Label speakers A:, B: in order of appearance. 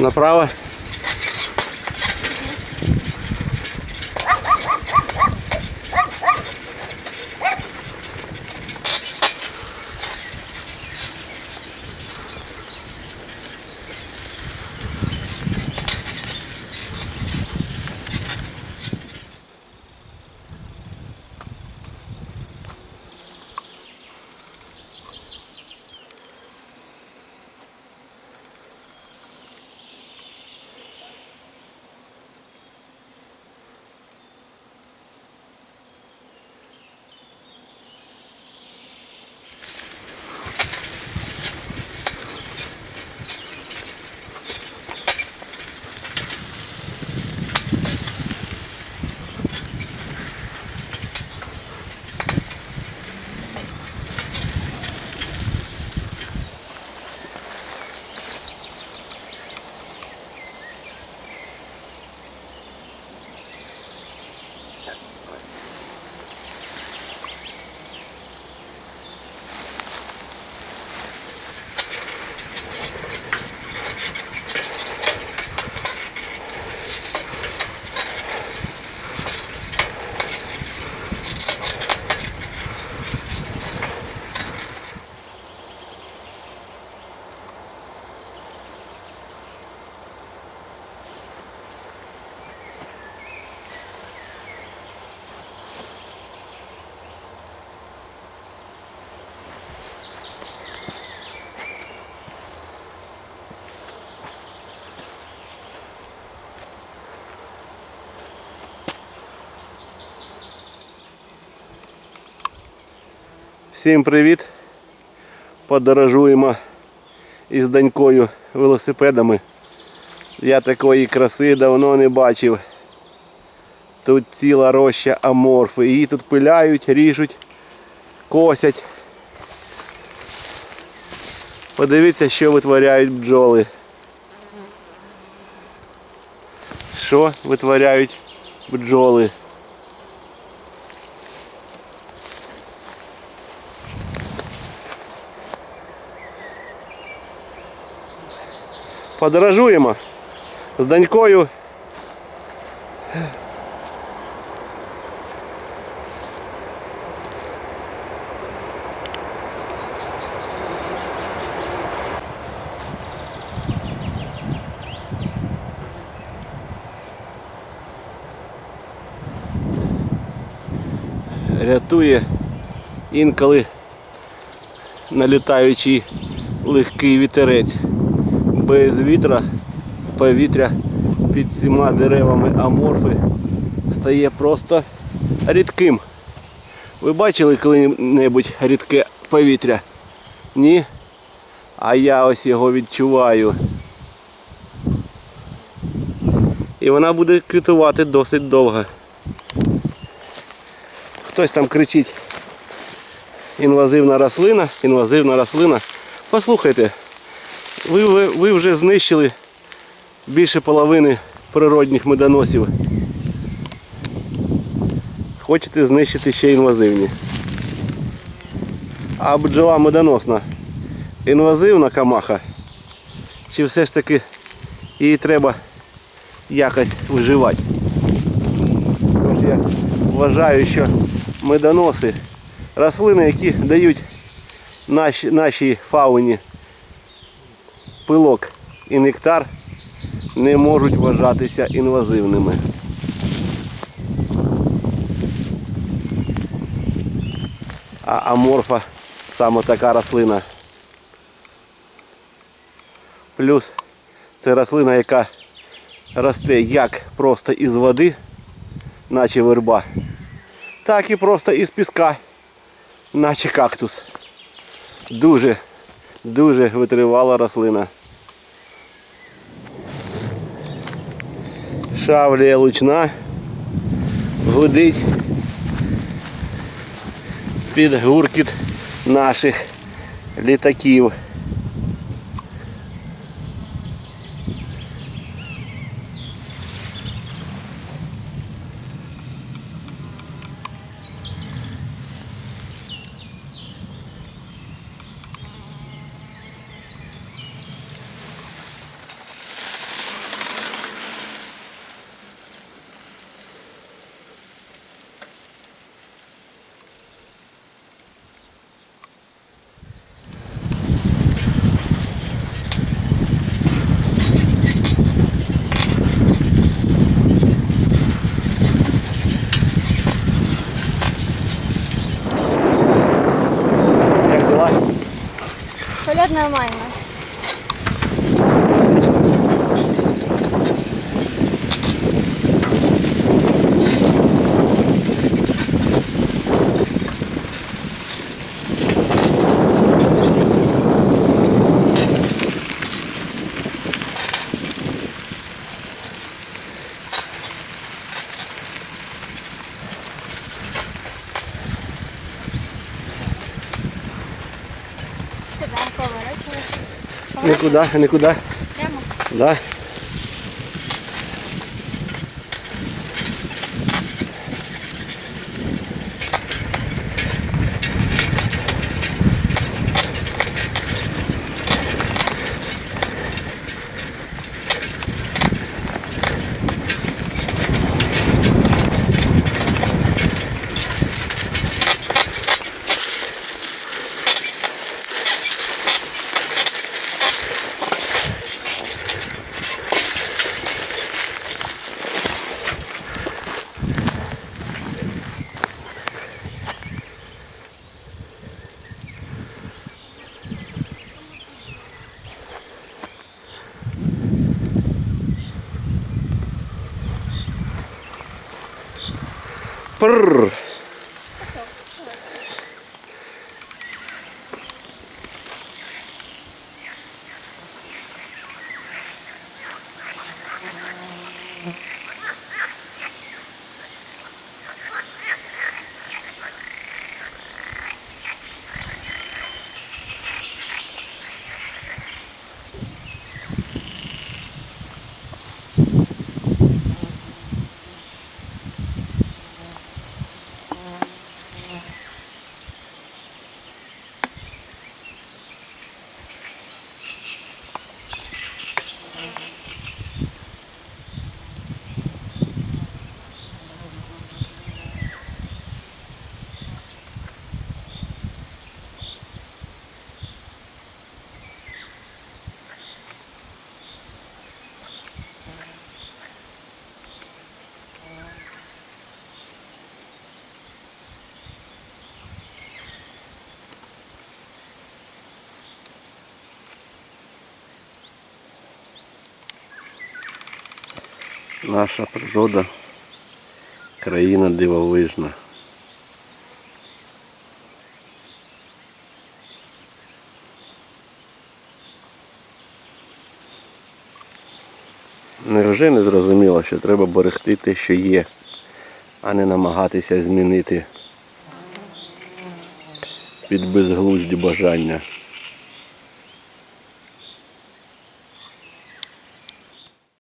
A: Направо. Всім привіт! Подорожуємо із донькою велосипедами. Я такої краси давно не бачив. Тут ціла роща аморфи. Її тут пиляють, ріжуть, косять. Подивіться, що витворяють бджоли. Що витворяють бджоли? Подорожуємо з донькою. Рятує інколи налітаючий легкий вітерець без вітра повітря під цими деревами аморфи стає просто рідким. Ви бачили коли-небудь рідке повітря? Ні? А я ось його відчуваю. І вона буде квітувати досить довго. Хтось там кричить. Інвазивна рослина, інвазивна рослина. Послухайте, ви, ви, ви вже знищили більше половини природних медоносів. Хочете знищити ще інвазивні. А бджола медоносна. Інвазивна камаха. Чи все ж таки її треба якось виживати? Тож я вважаю, що медоноси рослини, які дають нашій, фауні пилок і нектар не можуть вважатися інвазивними. А аморфа саме така рослина. Плюс це рослина, яка росте як просто із води, наче верба, так і просто із піска, наче кактус. Дуже, дуже витривала рослина. Шавлія лучна гудить під гуркіт наших літаків.
B: нормально.
A: Нікуди, нікуди.
B: Прямо.
A: Да. Brrr. Наша природа, країна дивовижна. Невже не зрозуміло, що треба берегти те, що є, а не намагатися змінити під безглузді бажання.